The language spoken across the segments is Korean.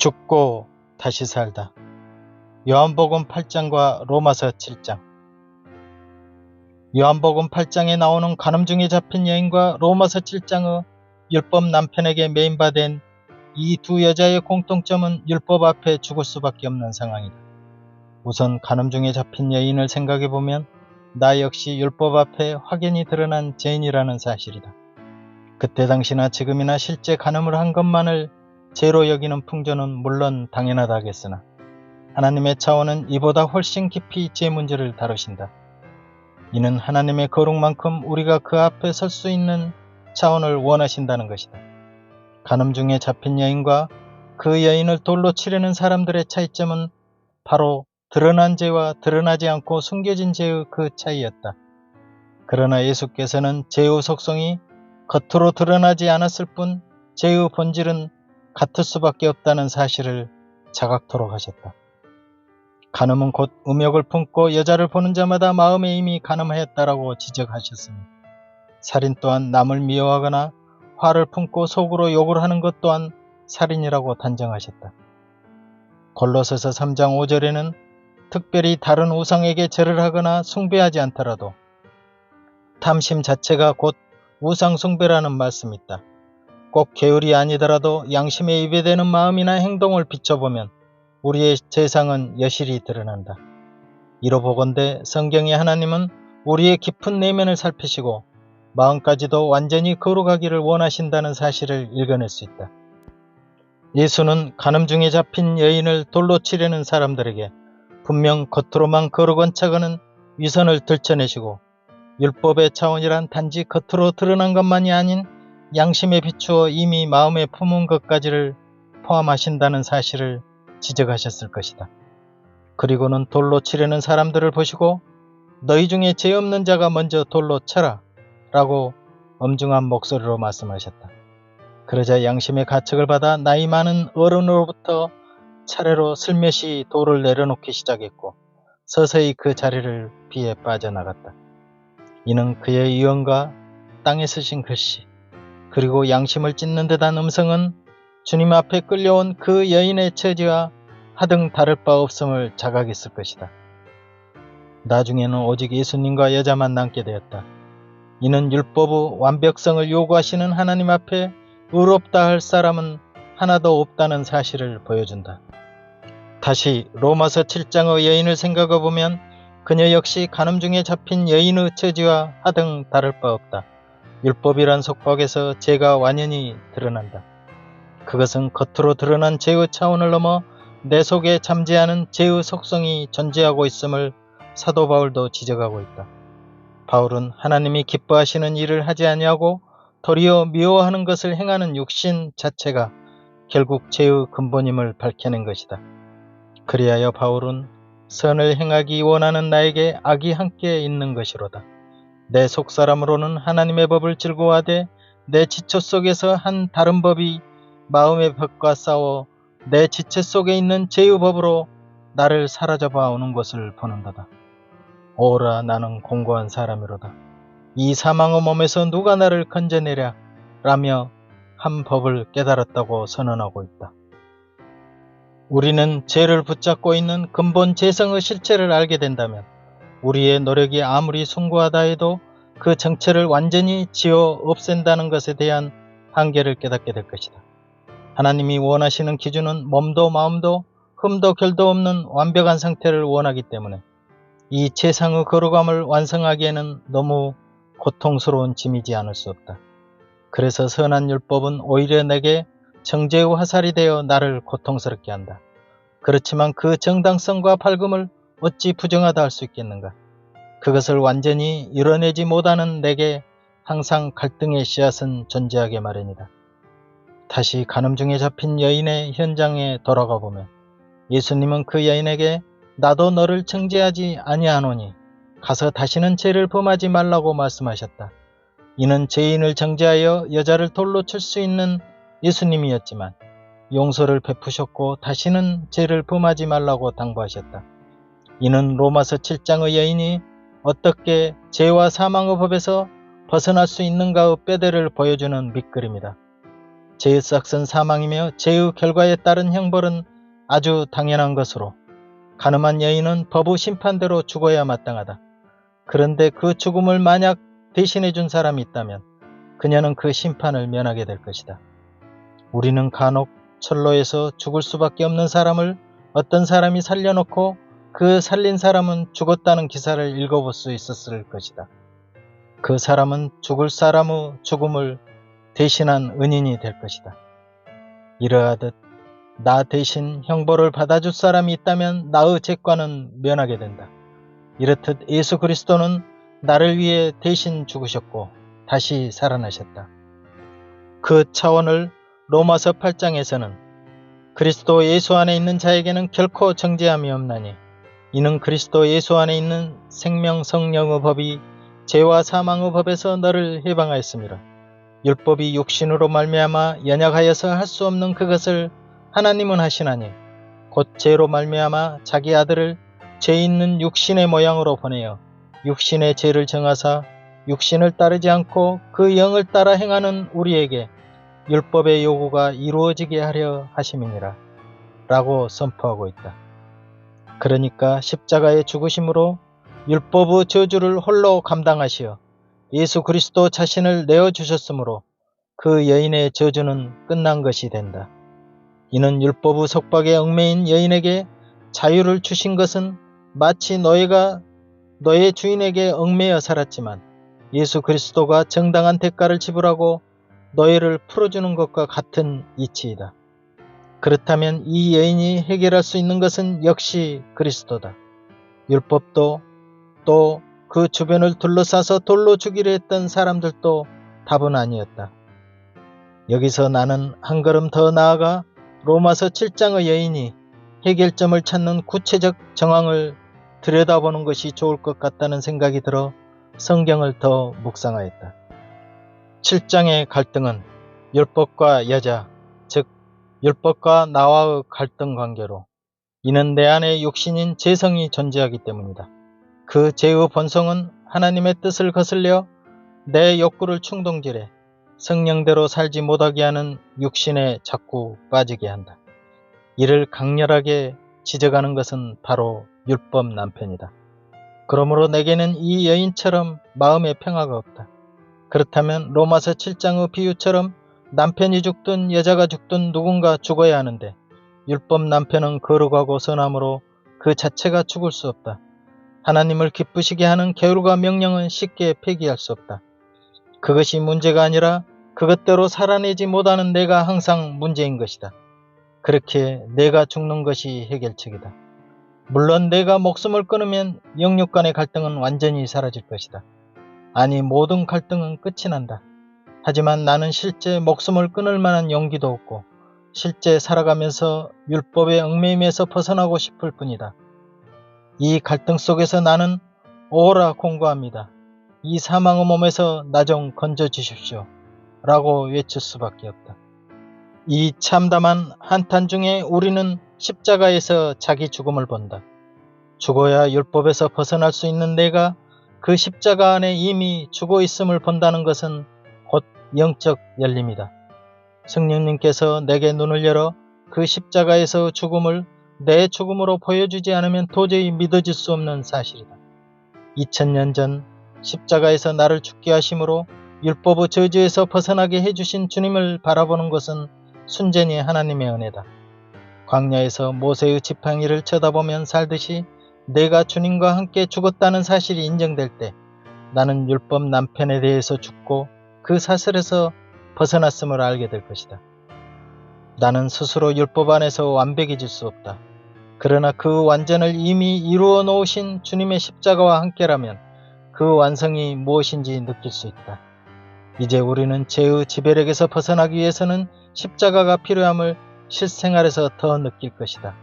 죽고 다시 살다. 요한복음 8장과 로마서 7장. 요한복음 8장에 나오는 간음 중에 잡힌 여인과 로마서 7장의 율법 남편에게 매인받은 이두 여자의 공통점은 율법 앞에 죽을 수밖에 없는 상황이다. 우선 간음 중에 잡힌 여인을 생각해 보면 나 역시 율법 앞에 확연히 드러난 죄인이라는 사실이다. 그때 당시나 지금이나 실제 간음을 한 것만을 죄로 여기는 풍조는 물론 당연하다겠으나 하나님의 차원은 이보다 훨씬 깊이 죄 문제를 다루신다. 이는 하나님의 거룩만큼 우리가 그 앞에 설 수 있는 차원을 원하신다는 것이다. 간음 중에 잡힌 여인과 그 여인을 돌로 치려는 사람들의 차이점은 바로 드러난 죄와 드러나지 않고 숨겨진 죄의 그 차이였다. 그러나 예수께서는 죄의 속성이 겉으로 드러나지 않았을 뿐 죄의 본질은 같을 수밖에 없다는 사실을 자각토록 하셨다. 간음은 곧 음욕을 품고 여자를 보는 자마다 마음에 이미 간음하였다라고 지적하셨으니 살인 또한 남을 미워하거나 화를 품고 속으로 욕을 하는 것 또한 살인이라고 단정하셨다. 골로새서 3장 5절에는 특별히 다른 우상에게 절을 하거나 숭배하지 않더라도 탐심 자체가 곧 우상 숭배라는 말씀이 있다. 꼭 계율이 아니더라도 양심에 위배되는 마음이나 행동을 비춰보면 우리의 재상은 여실히 드러난다. 이로 보건대 성경의 하나님은 우리의 깊은 내면을 살피시고 마음까지도 완전히 거룩하기를 원하신다는 사실을 읽어낼 수 있다. 예수는 간음 중에 잡힌 여인을 돌로 치려는 사람들에게 분명 겉으로만 거룩한 척하는 위선을 들춰내시고 율법의 차원이란 단지 겉으로 드러난 것만이 아닌 양심에 비추어 이미 마음에 품은 것까지를 포함하신다는 사실을 지적하셨을 것이다. 그리고는 돌로 치려는 사람들을 보시고 너희 중에 죄 없는 자가 먼저 돌로 쳐라 라고 엄중한 목소리로 말씀하셨다. 그러자 양심의 가책을 받아 나이 많은 어른으로부터 차례로 슬며시 돌을 내려놓기 시작했고 서서히 그 자리를 비에 빠져나갔다. 이는 그의 유언과 땅에 쓰신 글씨 그리고 양심을 찢는 듯한 음성은 주님 앞에 끌려온 그 여인의 처지와 하등 다를 바 없음을 자각했을 것이다. 나중에는 오직 예수님과 여자만 남게 되었다. 이는 율법의 완벽성을 요구하시는 하나님 앞에 의롭다 할 사람은 하나도 없다는 사실을 보여준다. 다시 로마서 7장의 여인을 생각해 보면 그녀 역시 간음 중에 잡힌 여인의 처지와 하등 다를 바 없다. 율법이란 속박에서 죄가 완연히 드러난다. 그것은 겉으로 드러난 죄의 차원을 넘어 내 속에 잠재하는 죄의 속성이 존재하고 있음을 사도 바울도 지적하고 있다. 바울은 하나님이 기뻐하시는 일을 하지 아니하고 도리어 미워하는 것을 행하는 육신 자체가 결국 죄의 근본임을 밝혀낸 것이다. 그리하여 바울은 선을 행하기 원하는 나에게 악이 함께 있는 것이로다. 내 속사람으로는 하나님의 법을 즐거워하되 내 지체 속에서 한 다른 법이 마음의 벽과 싸워 내 지체 속에 있는 죄의 법으로 나를 사라져봐 오는 것을 보는도다. 오라 나는 공고한 사람이로다. 이 사망의 몸에서 누가 나를 건져내랴 라며 한 법을 깨달았다고 선언하고 있다. 우리는 죄를 붙잡고 있는 근본 재성의 실체를 알게 된다면 우리의 노력이 아무리 숭고하다 해도 그 정체를 완전히 지워 없앤다는 것에 대한 한계를 깨닫게 될 것이다. 하나님이 원하시는 기준은 몸도 마음도 흠도 결도 없는 완벽한 상태를 원하기 때문에 이 최상의 거룩함을 완성하기에는 너무 고통스러운 짐이지 않을 수 없다. 그래서 선한 율법은 오히려 내게 정죄의 화살이 되어 나를 고통스럽게 한다. 그렇지만 그 정당성과 밝음을 어찌 부정하다 할 수 있겠는가? 그것을 완전히 이뤄내지 못하는 내게 항상 갈등의 씨앗은 존재하게 마련이다. 다시 간음 중에 잡힌 여인의 현장에 돌아가 보면 예수님은 그 여인에게 나도 너를 정죄하지 아니하노니 가서 다시는 죄를 범하지 말라고 말씀하셨다. 이는 죄인을 정죄하여 여자를 돌로 칠 수 있는 예수님이었지만 용서를 베푸셨고 다시는 죄를 범하지 말라고 당부하셨다. 이는 로마서 7장의 여인이 어떻게 죄와 사망의 법에서 벗어날 수 있는가의 뼈대를 보여주는 밑그림이다. 죄의 싹은 사망이며 죄의 결과에 따른 형벌은 아주 당연한 것으로 가늠한 여인은 법의 심판대로 죽어야 마땅하다. 그런데 그 죽음을 만약 대신해 준 사람이 있다면 그녀는 그 심판을 면하게 될 것이다. 우리는 간혹 철로에서 죽을 수밖에 없는 사람을 어떤 사람이 살려놓고 그 살린 사람은 죽었다는 기사를 읽어볼 수 있었을 것이다. 그 사람은 죽을 사람의 죽음을 대신한 은인이 될 것이다. 이러하듯 나 대신 형벌을 받아줄 사람이 있다면 나의 죄과는 면하게 된다. 이렇듯 예수 그리스도는 나를 위해 대신 죽으셨고 다시 살아나셨다. 그 차원을 로마서 8장에서는 그리스도 예수 안에 있는 자에게는 결코 정죄함이 없나니 이는 그리스도 예수 안에 있는 생명 성령의 법이 죄와 사망의 법에서 너를 해방하였습니다. 율법이 육신으로 말미암아 연약하여서 할 수 없는 그것을 하나님은 하시나니 곧 죄로 말미암아 자기 아들을 죄 있는 육신의 모양으로 보내어 육신의 죄를 정하사 육신을 따르지 않고 그 영을 따라 행하는 우리에게 율법의 요구가 이루어지게 하려 하심이니라 라고 선포하고 있다. 그러니까 십자가의 죽으심으로 율법의 저주를 홀로 감당하시어 예수 그리스도 자신을 내어주셨으므로 그 여인의 저주는 끝난 것이 된다. 이는 율법의 속박에 얽매인 여인에게 자유를 주신 것은 마치 너희가 너의 주인에게 얽매여 살았지만 예수 그리스도가 정당한 대가를 지불하고 너희를 풀어주는 것과 같은 이치이다. 그렇다면 이 여인이 해결할 수 있는 것은 역시 그리스도다. 율법도 또 그 주변을 둘러싸서 돌로 죽이려 했던 사람들도 답은 아니었다. 여기서 나는 한 걸음 더 나아가 로마서 7장의 여인이 해결점을 찾는 구체적 정황을 들여다보는 것이 좋을 것 같다는 생각이 들어 성경을 더 묵상하였다. 7장의 갈등은 율법과 여자, 즉 율법과 나와의 갈등 관계로 이는 내 안에 육신인 재성이 존재하기 때문이다. 그 죄의 본성은 하나님의 뜻을 거슬려 내 욕구를 충동질해 성령대로 살지 못하게 하는 육신에 자꾸 빠지게 한다. 이를 강렬하게 지적하는 것은 바로 율법 남편이다. 그러므로 내게는 이 여인처럼 마음의 평화가 없다. 그렇다면 로마서 7장의 비유처럼 남편이 죽든 여자가 죽든 누군가 죽어야 하는데 율법 남편은 거룩하고 선함으로 그 자체가 죽을 수 없다. 하나님을 기쁘시게 하는 계율과 명령은 쉽게 폐기할 수 없다. 그것이 문제가 아니라 그것대로 살아내지 못하는 내가 항상 문제인 것이다. 그렇게 내가 죽는 것이 해결책이다. 물론 내가 목숨을 끊으면 영육 간의 갈등은 완전히 사라질 것이다. 아니 모든 갈등은 끝이 난다. 하지만 나는 실제 목숨을 끊을 만한 용기도 없고 실제 살아가면서 율법의 얽매임에서 벗어나고 싶을 뿐이다. 이 갈등 속에서 나는 오라 공고합니다. 이 사망의 몸에서 나 좀 건져 주십시오. 라고 외칠 수밖에 없다. 이 참담한 한탄 중에 우리는 십자가에서 자기 죽음을 본다. 죽어야 율법에서 벗어날 수 있는 내가 그 십자가 안에 이미 죽어 있음을 본다는 것은 곧 영적 열림이다. 성령님께서 내게 눈을 열어 그 십자가에서 죽음을 내 죽음으로 보여주지 않으면 도저히 믿어질 수 없는 사실이다. 2000년 전 십자가에서 나를 죽게 하심으로 율법의 저주에서 벗어나게 해주신 주님을 바라보는 것은 순전히 하나님의 은혜다. 광야에서 모세의 지팡이를 쳐다보면 살듯이 내가 주님과 함께 죽었다는 사실이 인정될 때 나는 율법 남편에 대해서 죽고 그 사슬에서 벗어났음을 알게 될 것이다. 나는 스스로 율법 안에서 완벽해질 수 없다. 그러나 그 완전을 이미 이루어 놓으신 주님의 십자가와 함께라면 그 완성이 무엇인지 느낄 수 있다. 이제 우리는 죄의 지배력에서 벗어나기 위해서는 십자가가 필요함을 실생활에서 더 느낄 것이다.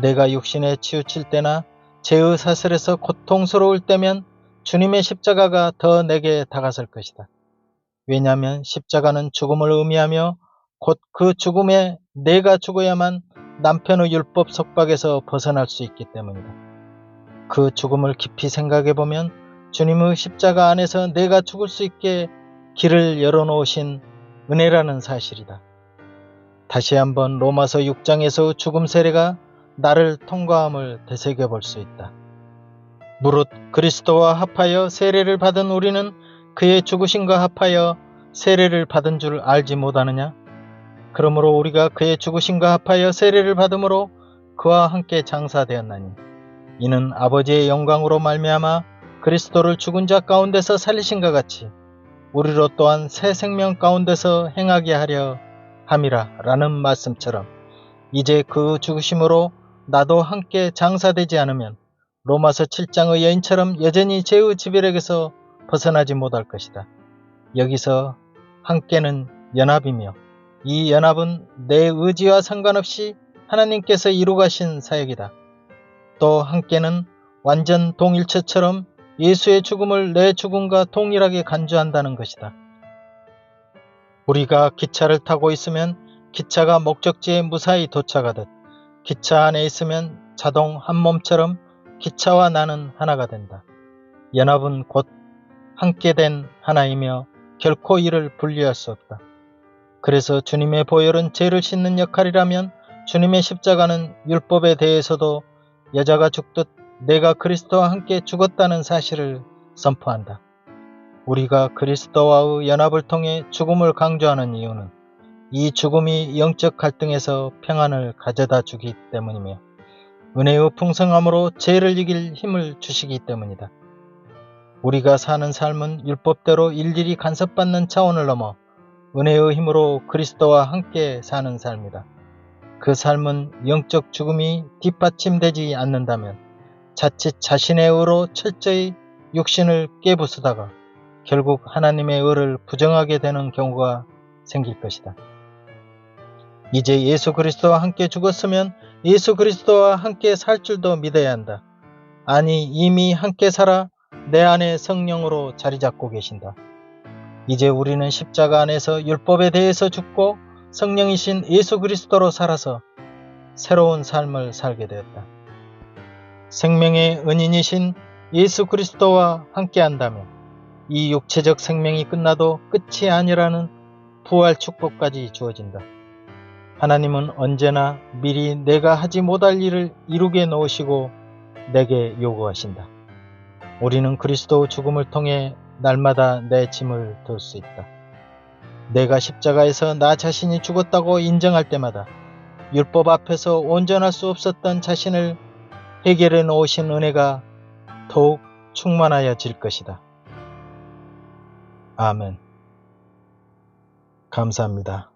내가 육신에 치우칠 때나 죄의 사슬에서 고통스러울 때면 주님의 십자가가 더 내게 다가설 것이다. 왜냐하면 십자가는 죽음을 의미하며 곧 그 죽음에 내가 죽어야만 남편의 율법 속박에서 벗어날 수 있기 때문이다. 그 죽음을 깊이 생각해 보면 주님의 십자가 안에서 내가 죽을 수 있게 길을 열어놓으신 은혜라는 사실이다. 다시 한번 로마서 6장에서 죽음 세례가 나를 통과함을 되새겨 볼 수 있다. 무릇 그리스도와 합하여 세례를 받은 우리는 그의 죽으심과 합하여 세례를 받은 줄 알지 못하느냐? 그러므로 우리가 그의 죽으심과 합하여 세례를 받음으로 그와 함께 장사되었나니 이는 아버지의 영광으로 말미암아 그리스도를 죽은 자 가운데서 살리신과 같이 우리로 또한 새 생명 가운데서 행하게 하려 함이라 라는 말씀처럼 이제 그 죽으심으로 나도 함께 장사되지 않으면 로마서 7장의 여인처럼 여전히 죄의 지배력에서 벗어나지 못할 것이다. 여기서 함께는 연합이며 이 연합은 내 의지와 상관없이 하나님께서 이루가신 사역이다. 또 함께는 완전 동일체처럼 예수의 죽음을 내 죽음과 동일하게 간주한다는 것이다. 우리가 기차를 타고 있으면 기차가 목적지에 무사히 도착하듯 기차 안에 있으면 자동 한 몸처럼 기차와 나는 하나가 된다. 연합은 곧 함께 된 하나이며 결코 이를 분리할 수 없다. 그래서 주님의 보혈은 죄를 씻는 역할이라면 주님의 십자가는 율법에 대해서도 여자가 죽듯 내가 그리스도와 함께 죽었다는 사실을 선포한다. 우리가 그리스도와의 연합을 통해 죽음을 강조하는 이유는 이 죽음이 영적 갈등에서 평안을 가져다 주기 때문이며 은혜의 풍성함으로 죄를 이길 힘을 주시기 때문이다. 우리가 사는 삶은 율법대로 일일이 간섭받는 차원을 넘어 은혜의 힘으로 그리스도와 함께 사는 삶이다. 그 삶은 영적 죽음이 뒷받침되지 않는다면 자칫 자신의 의로 철저히 육신을 깨부수다가 결국 하나님의 의를 부정하게 되는 경우가 생길 것이다. 이제 예수 그리스도와 함께 죽었으면 예수 그리스도와 함께 살 줄도 믿어야 한다. 아니 이미 함께 살아 내 안에 성령으로 자리 잡고 계신다. 이제 우리는 십자가 안에서 율법에 대해서 죽고 성령이신 예수 그리스도로 살아서 새로운 삶을 살게 되었다. 생명의 은인이신 예수 그리스도와 함께 한다면 이 육체적 생명이 끝나도 끝이 아니라는 부활 축복까지 주어진다. 하나님은 언제나 미리 내가 하지 못할 일을 이루게 놓으시고 내게 요구하신다. 우리는 그리스도 죽음을 통해 날마다 내 짐을 들 수 있다. 내가 십자가에서 나 자신이 죽었다고 인정할 때마다 율법 앞에서 온전할 수 없었던 자신을 해결해 놓으신 은혜가 더욱 충만하여 질 것이다. 아멘. 감사합니다.